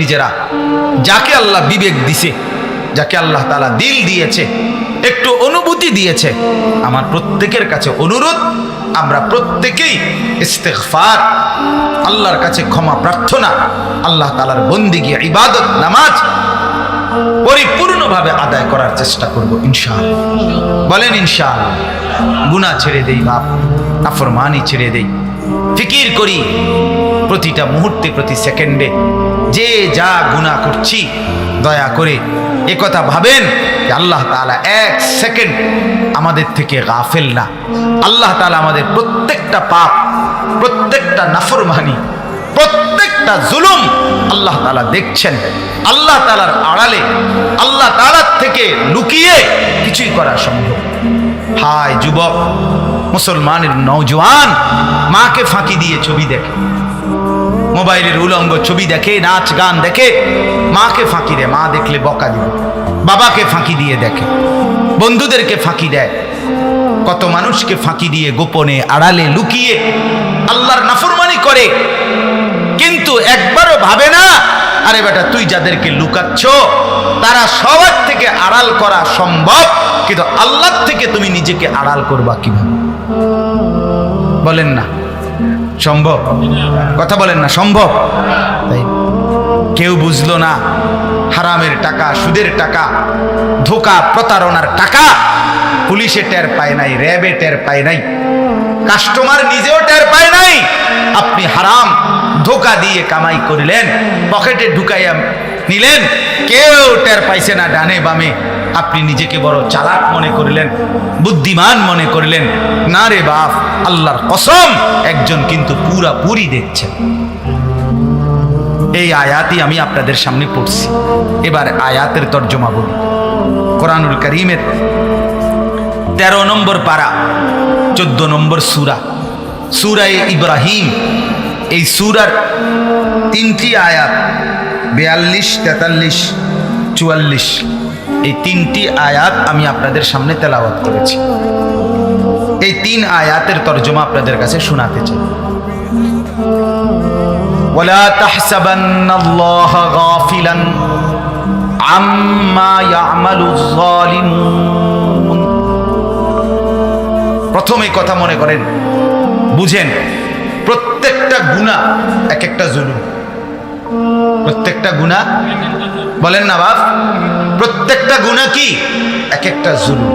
নিজেরা। যাকে আল্লাহ বিবেক দিছে, যাকে আল্লাহ তালা দিল দিয়েছে, একটু অনুভূতি দিয়েছে, আমার প্রত্যেকের কাছে অনুরোধ, আমরা প্রত্যেকেই ইস্তেগফার, আল্লাহর কাছে ক্ষমা প্রার্থনা, আল্লাহ তালার বন্দিগি ইবাদত নামাজ পরিপূর্ণভাবে আদায় করার চেষ্টা করব, ইনশাআল্লাহ। বলেন, ইনশাআল্লাহ। গুনাহ ছেড়ে দেই, বাপ। নাফরমানি ছেড়ে দেই। ফিকির করি প্রতিটা মুহূর্তে, প্রতি সেকেন্ডে। যে যা গুনাহ করছি, দয়া করে একথা ভাবেন যে আল্লাহ তাআলা এক সেকেন্ড আমাদের থেকে গাফেল না। আল্লাহ তালা আমাদের প্রত্যেকটা পাপ, প্রত্যেকটা নাফরমানি, প্রত্যেকটা জুলুম আল্লাহ তালা দেখছেন। আল্লাহ তালার আড়ালে, আল্লাহ তালার থেকে লুকিয়ে কিছুই করা সম্ভব। হায় যুবক, মুসলমানের নৌজওয়ান মাকে ফাঁকি দিয়ে ছবি দেখে। মোবাইলের উলঙ্গ ছবি দেখে, নাচ গান দেখে, মাকে ফাঁকি দেয়, মা দেখলে বকা দিবে। বাবাকে ফাঁকি দিয়ে দেখে, বন্ধুদেরকে ফাঁকি দেয়। কত মানুষকে ফাঁকি দিয়ে গোপনে আড়ালে লুকিয়ে আল্লাহর নাফরমানি করে, কিন্তু একবারও ভাবে না, আরে বেটা, তুই যাদেরকে লুকাচ্ছ, তারা সবার থেকে আড়াল করা সম্ভব, কিন্তু আল্লাহ থেকে তুমি নিজেকে আড়াল করবা কীভাবে? বলেন না। সম্ভব? কথা বলেন না সম্ভব? তাই। কেউ বুঝলো না হারামের টাকা সুদের টাকা ধোকা প্রতারণার টাকা পুলিশে টের পায় নাই র্যাবে টের পায় নাই কাস্টমার নিজেও টের পায় নাই আপনি হারাম ধোকা দিয়ে কামাই করিলেন পকেটে ঢুকাইয়া নিলেন কেউ টের পাইছে না ডানে বামে। আপনি নিজেকে বড় চালাক মনে করিলেন, বুদ্ধিমান মনে করিলেন, না রে বাপ, আল্লাহর কসম, একজন কিন্তু পুরাপুরি দেখছেন। এই আয়াতই আমি আপনাদের সামনে পড়ছি। এবার আয়াতের তর্জমা বলি। কোরআনুল করিমের তেরো নম্বর পারা, চোদ্দ নম্বর সুরা, সুরায় ইব্রাহিম। এই সুরার তিনটি আয়াত, বিয়াল্লিশ, তেতাল্লিশ, চুয়াল্লিশ। এই তিনটি আয়াত আমি আপনাদের সামনে তেলাওয়াত করেছি এই তিন আয়াতের তর্জমা আপনাদের কাছে শোনাতে চাই ولا تحسبن الله غافلا عما يعمل الظالمون প্রথমে কথা মনে করেন বুঝেন প্রত্যেকটা গুণা এক একটা জুলুম প্রত্যেকটা গুণা বলেন না বাপ প্রত্যেকটা গুণা কি? এক একটা জুলুম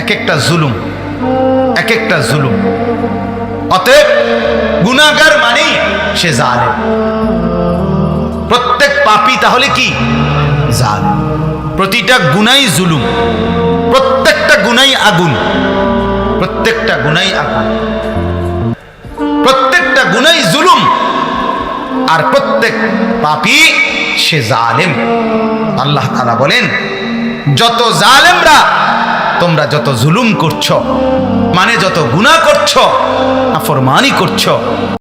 এক একটা জুলুম এক একটা জুলুম। অতএব গুণাগার মানেই সে জালে প্রত্যেক পাপি তাহলে কি? জাল প্রতিটা গুনাই জুলুম, প্রত্যেকটা গুনাই আগুন, প্রত্যেকটা গুনাই আগুন। প্রত্যেকটা গুনাই জুলুম, আর প্রত্যেক পাপি সে জালেম। আল্লাহ তারা বলেন, যত জালেমরা, তোমরা যত জুলুম করছ মানে যত গুনাহ করছ, নাফরমানি করছ